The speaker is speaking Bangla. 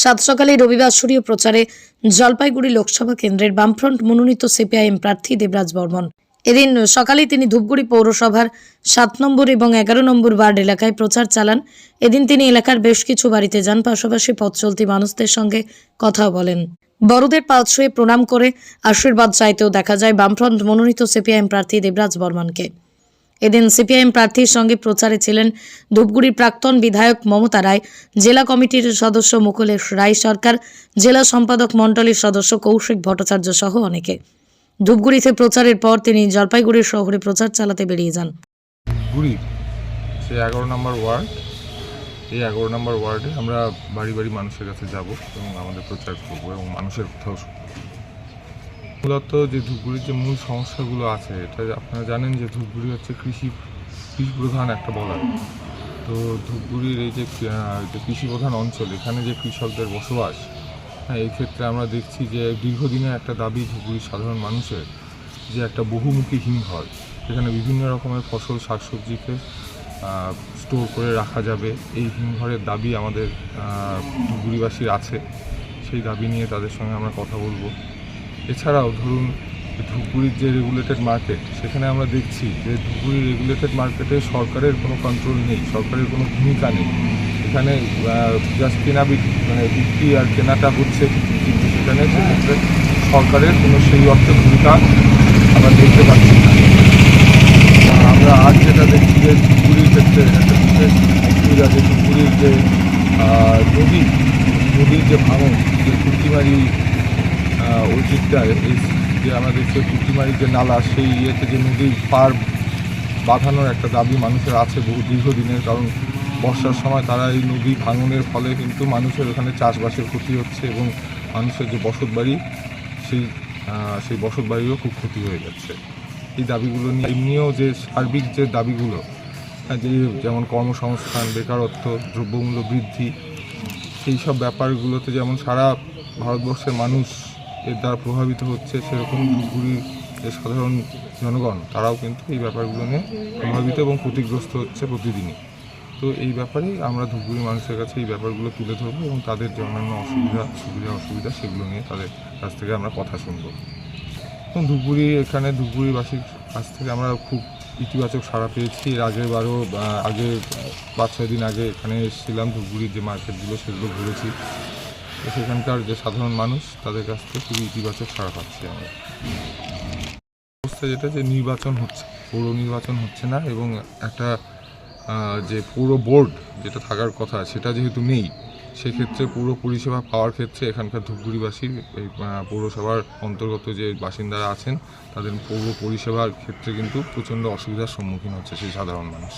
সাত সকালে রবিবার সূর্য প্রচারে জলপাইগুড়ি লোকসভা কেন্দ্রের বামফ্রন্ট মনোনীত সিপিআইএম প্রার্থী দেবরাজ বর্মন। এদিন সকালে তিনি ধূপগুড়ি পৌরসভার সাত নম্বর এবং এগারো নম্বর ওয়ার্ড এলাকায় প্রচার চালান। এদিন তিনি এলাকার বেশ কিছু বাড়িতে যান, পাশাপাশি পথ চলতি মানুষদের সঙ্গে কথা বলেন। বড়দের পা ছুঁয়ে প্রণাম করে আশীর্বাদ চাইতেও দেখা যায় বামফ্রন্ট মনোনীত সিপিআইএম প্রার্থী দেবরাজ বর্মনকে। এদিন সিপিআইএম প্রার্থীর সঙ্গে প্রচারে ছিলেন ধূপগুড়ির প্রাক্তন বিধায়ক মমতা রায়, জেলা কমিটির সদস্য মুকুলেশ রায় সরকার, জেলা সম্পাদক মণ্ডলীর সদস্য কৌশিক ভট্টাচার্য সহ অনেকে। ধূপগুড়িতে প্রচারের পর তিনি জলপাইগুড়ির শহরে প্রচার চালাতে বেরিয়ে যান। নম্বর এই এগারো নম্বর ওয়ার্ডে আমরা বাড়ি বাড়ি মানুষের কাছে যাব এবং আমাদের প্রচার করব এবং মানুষের কোথাও মূলত যে ধূপগুড়ির যে মূল সমস্যাগুলো আছে, এটা আপনারা জানেন যে ধূপগুড়ি হচ্ছে কৃষি কৃষি প্রধান একটা বলার। তো ধূপগুড়ির এই যে কৃষি প্রধান অঞ্চল, এখানে যে কৃষকদের বসবাস হ্যাঁ এই ক্ষেত্রে আমরা দেখছি যে দীর্ঘদিনের একটা দাবি ধূপগুড়ির সাধারণ মানুষের যে একটা বহুমুখী হিমঘর যেখানে বিভিন্ন রকমের ফসল, শাকসবজিকে স্টোর করে রাখা যাবে। এই হিমঘরের দাবি আমাদের ধুপগুড়িবাসীর আছে। সেই দাবি নিয়ে তাদের সঙ্গে আমরা কথা বলব। এছাড়াও ধরুন ধূপগুড়ির যে রেগুলেটেড মার্কেট সেখানে আমরা দেখছি যে ধূপগুড়ি রেগুলেটেড মার্কেটে সরকারের কোনো কন্ট্রোল নেই, সরকারের কোনো ভূমিকা নেই। এখানে জাস্ট কেনা মানে বিক্রি আর কেনাটা হচ্ছে, কিন্তু সেখানে সেক্ষেত্রে সরকারের কোনো সেই অর্থে ভূমিকা আমরা দেখতে পাচ্ছি না। আমরা আজ যেটা দেখছি যে ধুপগুড়ির ক্ষেত্রে একটা বিশেষ অসুবিধা যে ধুপগুড়ির যে নদী, নদীর যে ভাঙন, যে কুর্তিমারি ওই এই যে আমাদের যে কুর্তিমারির যে নালা সেই ইয়েতে যে নদীর পার বাঁধানোর একটা দাবি মানুষের আছে বহু দীর্ঘদিনের কারণ বর্ষার সময় তারা এই নদী ভাঙনের ফলে কিন্তু মানুষের ওখানে চাষবাসের ক্ষতি হচ্ছে এবং মানুষের যে বসত বাড়ি সেই সেই বসত বাড়িরও খুব ক্ষতি হয়ে যাচ্ছে। এই দাবিগুলো নিয়ে এমনিও যে সার্বিক যে দাবিগুলো হ্যাঁ, যে যেমন কর্মসংস্থান বেকারত্ব দ্রব্যমূল্য বৃদ্ধি সেই সব ব্যাপারগুলোতে যেমন সারা ভারতবর্ষের মানুষ এর দ্বারা প্রভাবিত হচ্ছে সেরকম ধূপগুড়ির যে সাধারণ জনগণ, তারাও কিন্তু এই ব্যাপারগুলো নিয়ে প্রভাবিত এবং ক্ষতিগ্রস্ত হচ্ছে প্রতিদিনই। তো এই ব্যাপারে আমরা ধূপগুড়ি মানুষের কাছে এই ব্যাপারগুলো তুলে ধরবো এবং তাদের যে অন্যান্য অসুবিধা, সুবিধা, অসুবিধা সেগুলো নিয়ে তাদের কাছ থেকে আমরা কথা শুনব। এবং ধূপগুড়ি এখানে ধূপগুড়িবাসীর কাছ থেকে আমরা খুব ইতিবাচক সাড়া পেয়েছি। এর আগের বারও আগে পাঁচ ছয় দিন আগে এখানে এসেছিলাম ধূপগুড়ির যে মার্কেটগুলো সেগুলো ঘুরেছি। সেখানকার যে সাধারণ মানুষ, তাদের কাছ থেকে খুবই ইতিবাচক সাড়া পাচ্ছি আমরা। অবস্থা যেটা যে নির্বাচন হচ্ছে, পৌর নির্বাচন হচ্ছে না এবং একটা যে পৌর বোর্ড যেটা থাকার কথা, সেটা যেহেতু নেই, সেক্ষেত্রে পৌর পরিষেবা পাওয়ার ক্ষেত্রে এখানকার ধূপগুড়িবাসীর এই পৌরসভার অন্তর্গত যে বাসিন্দারা আছেন, তাদের পৌর পরিষেবার ক্ষেত্রে কিন্তু প্রচণ্ড অসুবিধার সম্মুখীন হচ্ছে সেই সাধারণ মানুষ।